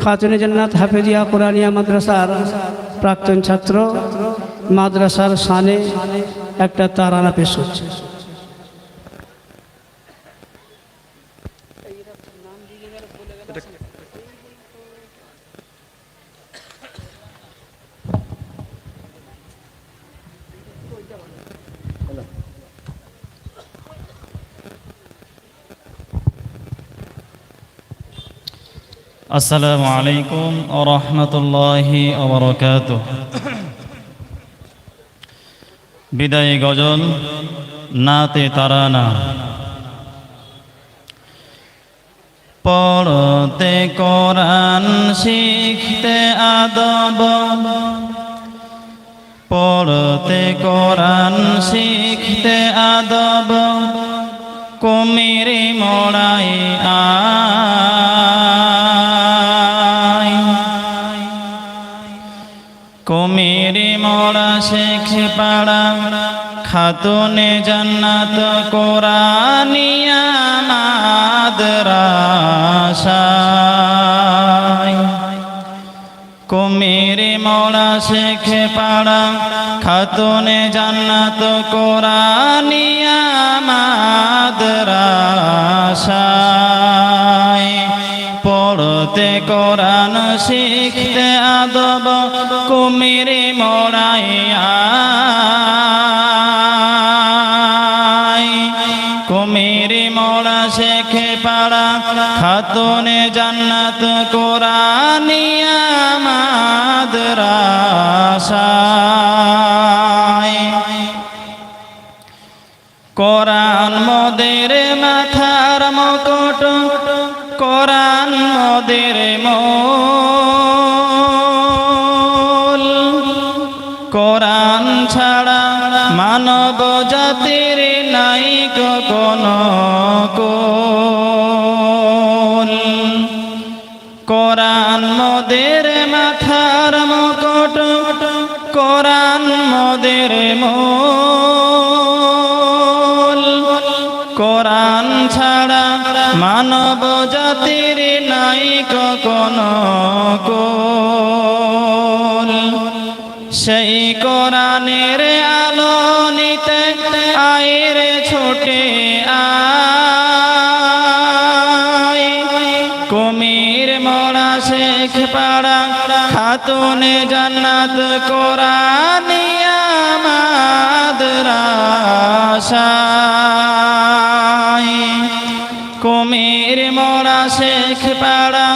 খাতুনে জান্নাত হাফেজিয়া কোরআনিয়া মাদ্রাসার প্রাক্তন ছাত্র মাদ্রাসার সানে একটা তারানা পেশ হচ্ছে আসসালামু আলাইকুম ও রহমতুল্লাহি বিদায়ী গজল, নাতে তারানা। পড়তে কোরআন শিখতে আদব। পড়তে কোরআন শিখতে আদব। কুমিরি মোড়াই আয় পাড়া। খাতুনে জান্নাত কোরআনিয়া মাদ্রাসায় কুমিরি মোড়া শেখে পাড়া। খাতুনে জান্নাত কোরআনিয়া মাদ্রাসায় পড়তে কোরআন শিখতে আদব কুমিরি কোরআন মোদের মাথার মকট, কোরআন মোদের মোল। কোরআন ছাড়া মানব জাতির নাই কোন কোরআন মোদের মাথার মকট, কোরআন মোদের মোল। মানব জাতির নাই কোল। সেই কোরআনের আলো নিতে আয়ের ছোটে আয়। কুমির মরা শেখ পাড়া, খাতুনে জান্নাত কোরআনিয়া মাদ্রাসায় কুমির মরা শেখ পাড়া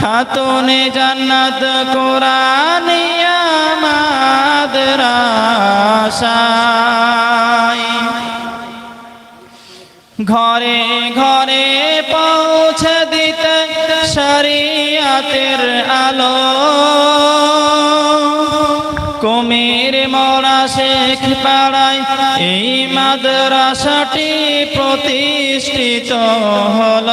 খাতুনে জান্নাত কোরআনিয়া ঘরে ঘরে পৌঁছে দিতে শরিয়াতের আলো। কুমির মরা শেখ পাড়ায় এই মাদ্রাসাটি প্রতিষ্ঠিত হল।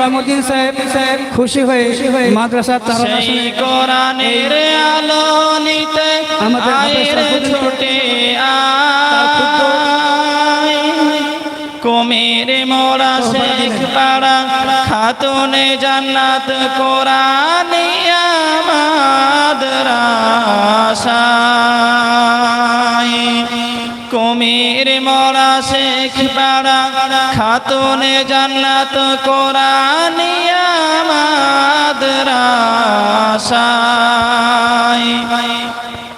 ইসলামউদ্দিন সাহেব সাহেব খুশি হয়ে শুনে কোরআনের আলো নিতে আমাদের ছুটে কুমির মোড়া শেখ পাড়া খাতুনে জান্নাত কোরআনিয়া মাদ্রাসায় কুমির মরা শেখ পাড়া খাতুনে জান্নাত কোরআনিয়া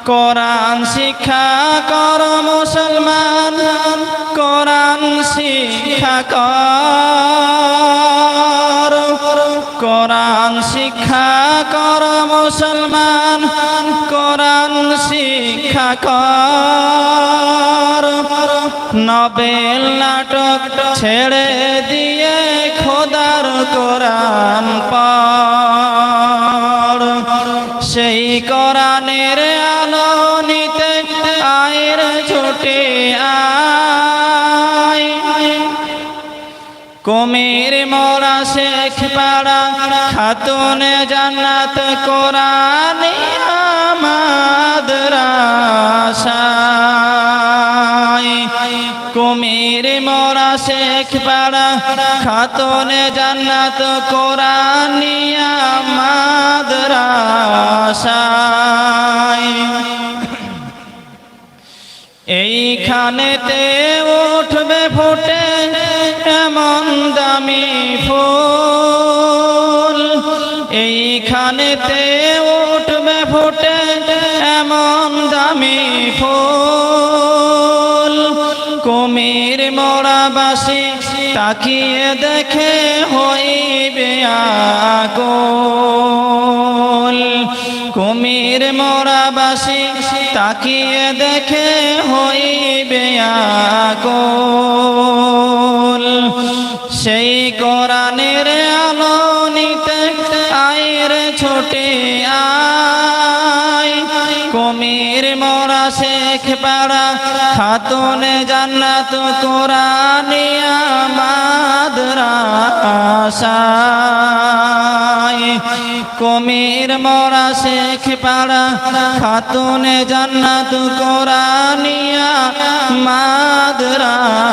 কোরআন শিক্ষা কর মুসলমান কোরআন শিক্ষা কর। কোরআন শিক্ষা কর মুসলমান, কোরআন শিক্ষা কর। নবেল নাটক ছেড়ে দিয়ে খোদার কোরআন পড়। সেই কোরআনের আলো নিতে আয়ের ছুটে আয়। কুমির মোরা শেখ পাড়া, খাতুন জান্নাত কোরআন মাদ্রাসা কুমির মোরা শেখ পাড়া, খাতুন জান্নাত কোরআন এইখানেতে এইখানেতে উঠবে ফুটে এমন দামি ফুল। কুমির মোড়াবাসী তাকিয়ে দেখে হইবে আগুল কুমির মোড়াবাসী তাকিয়ে দেখে হইবে আগুল ছোটে আয়। কুমির মোরা শেখ পাড়া, খাতুনে জান্নাত কোরআনিয়া মাদ্রাসায় কুমির মোরা শেখ পাড়া, খাতুনে জান্নাত কোরআনিয়া মাদ্রাসায়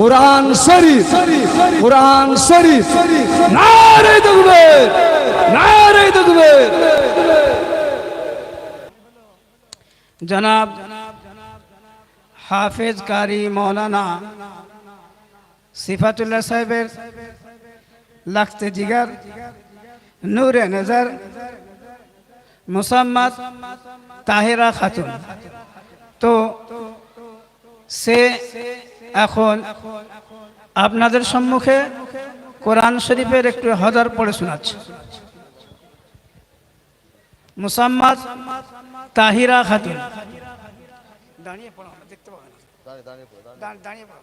কোরআন শরীফ কোরআন শরীফ নারে দেখবে নারে দেখবে জনাব হাফেজ কারি মৌলানা সিফাতুল্লাহ সাহেবের লাখতে জিগার নূরে নজর মুসাম্মদ তাহেরা খাতুন তো সে এখন আপনাদের সম্মুখে কোরআন শরীফের একটু হজার পড়ে শোনাচ্ছে। মুসাম্মদ তাহিরা খাতুন। দাঁড়িয়ে পড়ো দেখতে পাবেন দাঁড়িয়ে পড়া দাঁড়িয়ে পড়ো।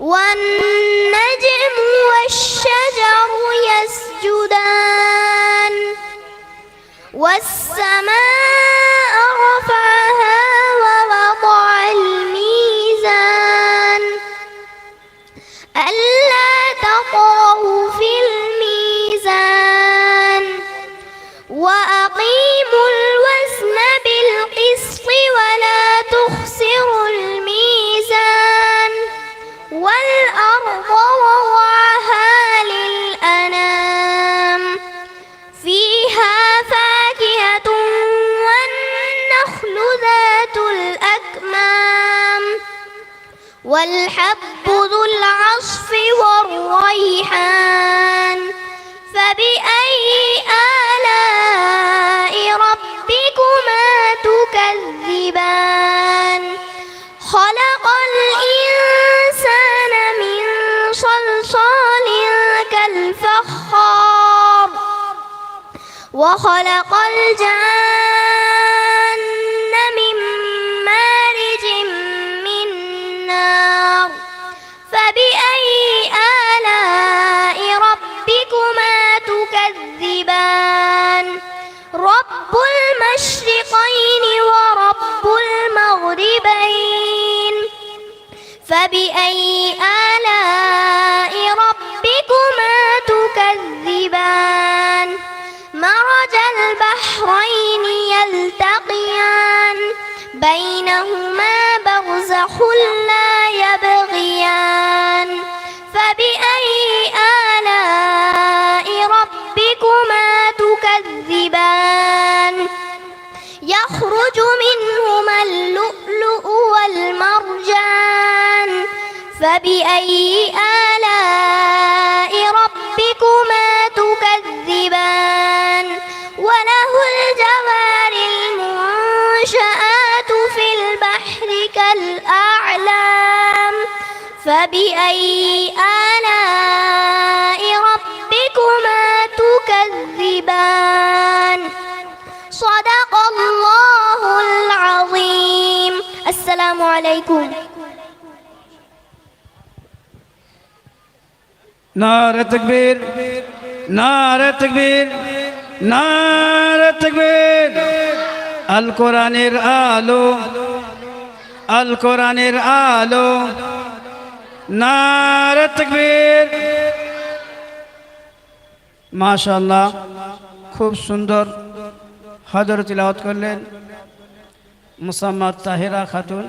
والنجم والشجر يسجدان والسماء رفعها ووضع الميزان ألا تطغوا في الميزان وأقيموا والحب ذو العصف والريحان فبأي آلاء ربكما تكذبان؟ خلق الإنسان من صلصال كالفخار وخلق الجان فبأي آلاء ربكما تكذبان؟ مرج البحرين يلتقيان بينهما برزخ لا فبأي آلاء ربكما تكذبان وله الجوار المنشآت في البحر كالأعلام فبأي آلاء ربكما تكذبان؟ صدق الله العظيم. السلام عليكم. নারে তকবীর নারে তকবীর নারে তকবীর। আল কোরআনের আলো, আল কোরআনের আলো। নারে তকবীর। মাশাআল্লাহ, খুব সুন্দর হজর তিলাওয়াত করলেন মুসাম্মদ তাহিরা খাতুন।